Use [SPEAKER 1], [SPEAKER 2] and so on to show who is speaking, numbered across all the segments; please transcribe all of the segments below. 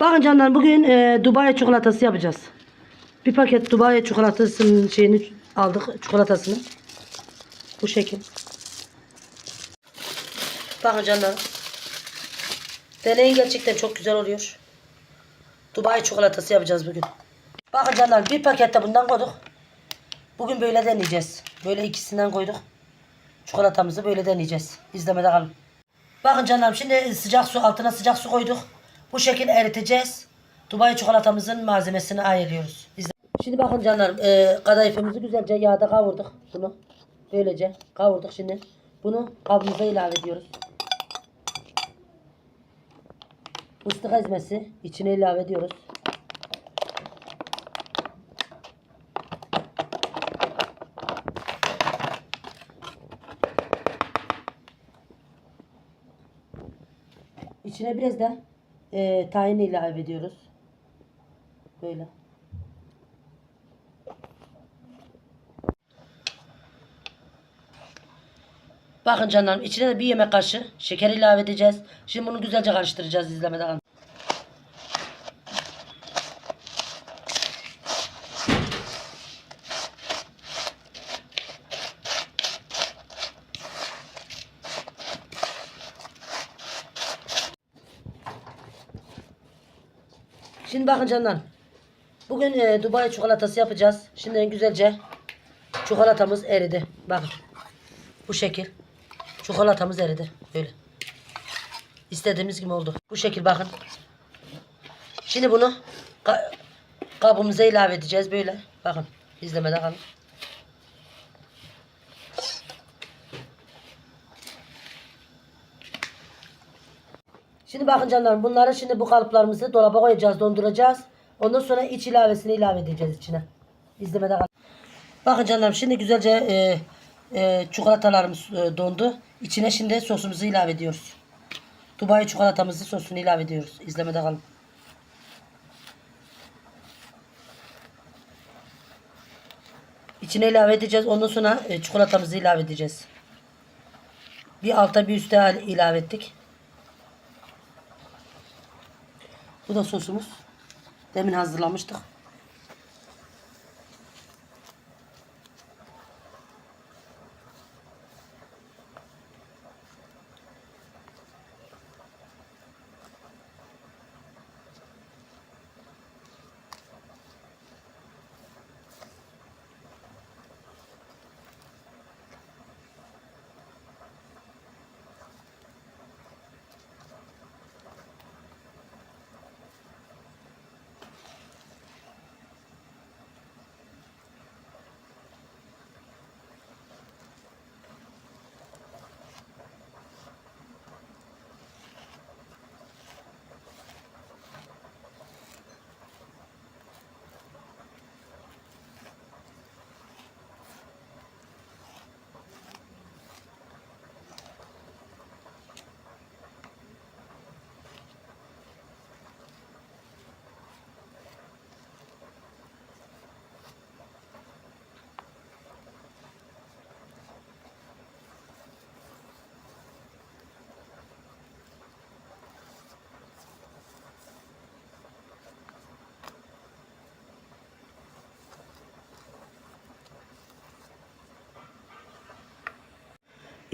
[SPEAKER 1] Bakın canlar bugün e, Dubai çikolatası yapacağız. Bir paket Dubai çikolatasının şeyini aldık çikolatasını. Bu şekil. Bakın canlar. Deneyin gerçekten çok güzel oluyor. Dubai çikolatası yapacağız bugün. Bakın canlar bir pakette bundan koyduk. Bugün böyle deneyeceğiz. Böyle ikisinden koyduk. Çikolatamızı böyle deneyeceğiz. İzlemede kalın. Bakın canlarım şimdi sıcak su altına sıcak su koyduk. Bu şekilde eriteceğiz. Dubai çikolatamızın malzemesini ayırıyoruz. İzle- Şimdi bakın canlarım e, kadayıfımızı güzelce yağda kavurduk. Bunu böylece kavurduk şimdi. Bunu kabımıza ilave ediyoruz. Fıstık ezmesi içine ilave ediyoruz. İçine biraz da e, tahin ilave ediyoruz. Böyle. Bakın canlarım içine de bir yemek kaşığı şeker ilave edeceğiz. Şimdi bunu güzelce karıştıracağız izlemeden. Şimdi bakın canlar. Bugün e, Dubai çikolatası yapacağız. Şimdi güzelce çikolatamız eridi. Bakın. Bu şekil. Çikolatamız eridi. Böyle. İstediğimiz gibi oldu. Bu şekil bakın. Şimdi bunu ka- kabımıza ilave edeceğiz böyle. Bakın. izlemede kalın. Şimdi bakın canlarım bunları şimdi bu kalıplarımızı dolaba koyacağız, donduracağız. Ondan sonra iç ilavesini ilave edeceğiz içine. İzlemede kalın. Bakın canlarım şimdi güzelce e, e, çikolatalarımız e, dondu. İçine şimdi sosumuzu ilave ediyoruz. Dubai çikolatamızı sosunu ilave ediyoruz. İzlemede kalın. İçine ilave edeceğiz. Ondan sonra e, çikolatamızı ilave edeceğiz. Bir alta bir üste ilave ettik. Bu da sosumuz. Demin hazırlamıştık.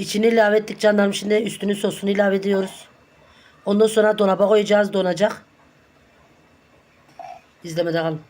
[SPEAKER 1] İçini ilave ettik canlarım. Şimdi üstünün sosunu ilave ediyoruz. Ondan sonra dolaba koyacağız. Donacak. İzlemede kalın.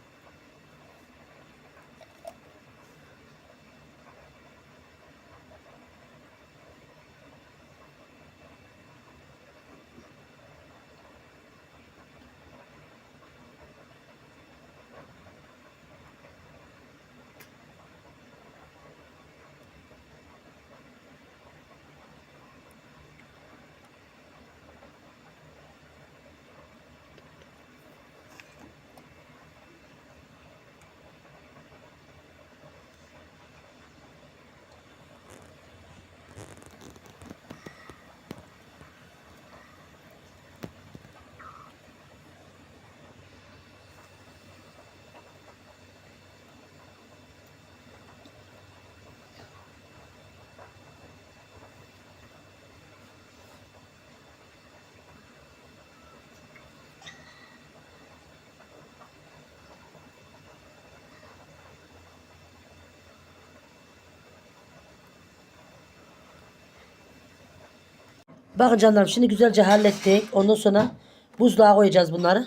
[SPEAKER 1] Bakın canlarım şimdi güzelce hallettik. Ondan sonra buzluğa koyacağız bunları.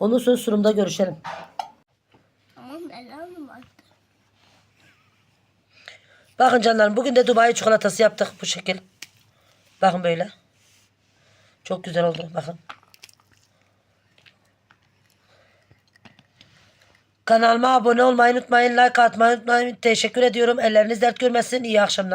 [SPEAKER 1] Ondan sonra sunumda görüşelim.
[SPEAKER 2] Tamam ben aldım artık.
[SPEAKER 1] Bakın canlarım bugün de Dubai çikolatası yaptık bu şekil. Bakın böyle. Çok güzel oldu bakın. Kanalıma abone olmayı unutmayın. Like atmayı unutmayın. Teşekkür ediyorum. Elleriniz dert görmesin. İyi akşamlar.